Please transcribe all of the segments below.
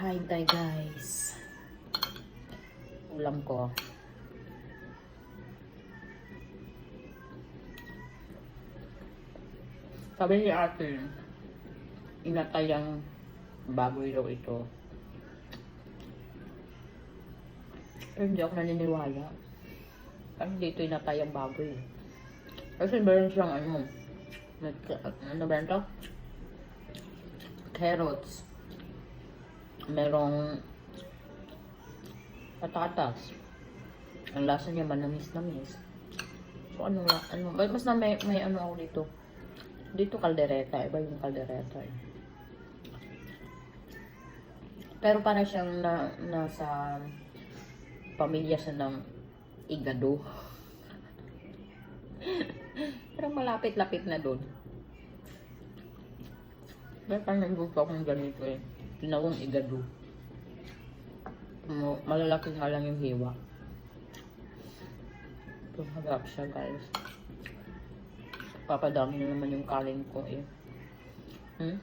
Kain guys. Ulam ko. Sabi ni ate, inatay ang baboy daw ito. Pero hindi ako naniniwala. Kasi dito inatay ang baboy. Kasi meron siyang ano, ano ba ito? Carrots. Merong patatas. Ang lasa niya manamis-namis. So ano nga, ano, mas na may, may ano ako dito. Dito kaldereta, iba yung kaldereta eh. Pero para siyang na, nasa pamilya siya ng igado. Pero malapit-lapit na doon. Kaya parang nagluto akong ganito eh. Tinawang igado. Malalaki nga lang yung hiwa. Ito, harap siya guys. Papadami na naman yung kanin ko eh. Hmm?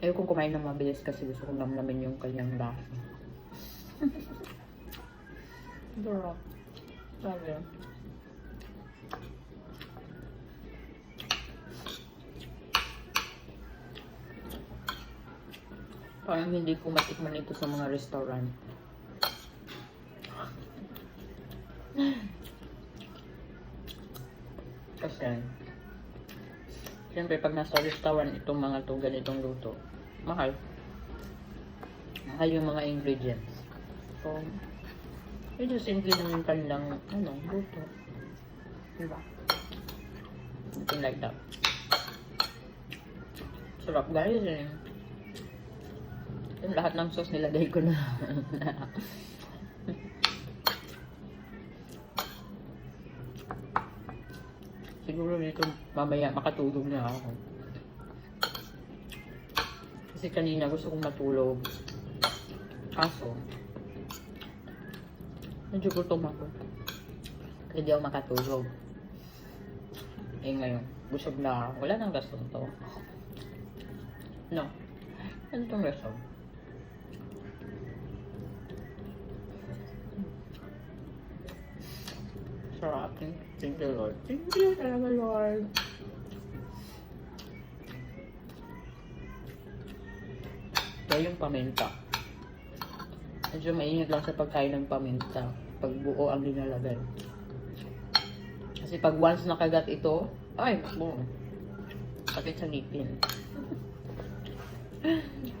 Ayoko kumain ng mabilis kasi gusto kong namnamin yung kanyang lasa. Sarap. Sabi. Parang hindi ko matikman ito sa mga restaurant. Kasi, siyempre pag nasa restaurant itong mga to ganitong luto, mahal. Mahal yung mga ingredients. So, medyo simple lang yung kanilang, ano, luto. Diba? Something like that. Sarap guys eh. Yung lahat ng sauce nilagay ko na. Siguro nito mamaya makatulog na ako. Kasi kanina gusto kong matulog. Kaso, medyo gutom ako. Kaya di ako makatulog. Eh ngayon, busog na ako. Wala nang rason to. No. Ano tong rason? Sarap. Thank you, Lord. Thank you talaga, Lord. Ito yung paminta. Medyo mainit lang sa pagkain ng paminta. Pag buo ang linalagay. Kasi pag once nakagat ito, ay, boom. Sakit sa ngipin.